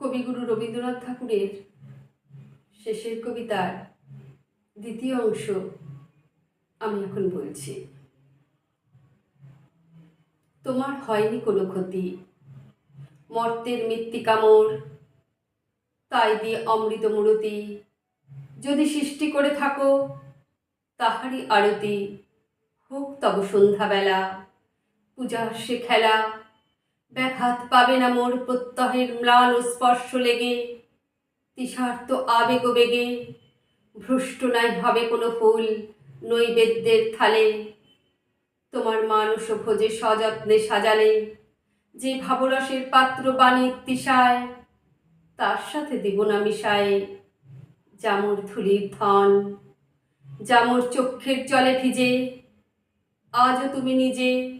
কবিগুরু রবীন্দ্রনাথ ঠাকুরের শেষের কবিতার দ্বিতীয় অংশ আমি এখন বলছি। তোমার হয়নি কোনো ক্ষতি। মর্তের মৃত্তিকামোর তাই দিয়ে অমৃত মূরতি। যদি সৃষ্টি করে থাকো, তাহারই আরতি। হোক তব সন্ধ্যাবেলা, পূজার সে খেলা। ব্যাঘাত পাবে না মোর প্রত্যহের ম্লান স্পর্শ লেগে। তিসার্থ আবেগ বেগে। ভ্রষ্ট নাই হবে কোনো ফুল নৈবেদ্যের থালে। তোমার মানুষ ভোজে সযত্নে সাজালে। যে ভাবরসের পাত্র বাণীর তিসায় তার সাথে দিব না মিশায়ে। জামুর ধুলির ধন জামুর চক্ষের জলে ভিজে। আজও তুমি নিজে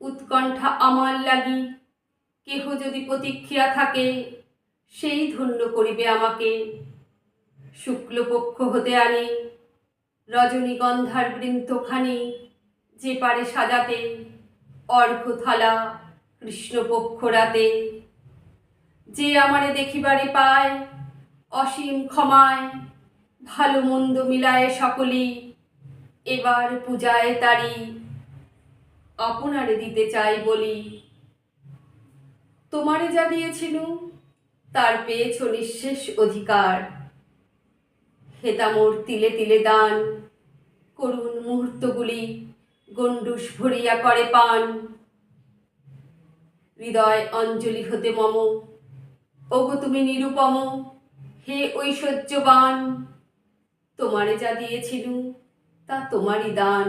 উৎকণ্ঠা আমার লাগি। কেহ যদি প্রতীক্ষিয়া থাকে, সেই ধন্য করিবে আমাকে। শুক্লপক্ষ হতে আনি, রজনীগন্ধার বৃন্তখানি যে পারে সাজাতে অর্ঘ থালা কৃষ্ণপক্ষ রাতে। যে আমারে দেখিবারে পায়, অসীম ক্ষমায়, ভালো মন্দ মিলায় সকলেই, এবার পূজায় তারি আপনারে দিতে চাই বলি। তোমারে যা দিয়েছিল তার পেয়েছ নিঃশেষ অধিকার। হেতামোর তিলে তিলে দান, করুণ মুহূর্তগুলি গণ্ডুস ভরিয়া করে পান। হৃদয় অঞ্জলি হতে মম, ওগো তুমি নিরুপম, হে ঐশ্বর্যবান। তোমারে যা দিয়েছিল তা তোমারই দান।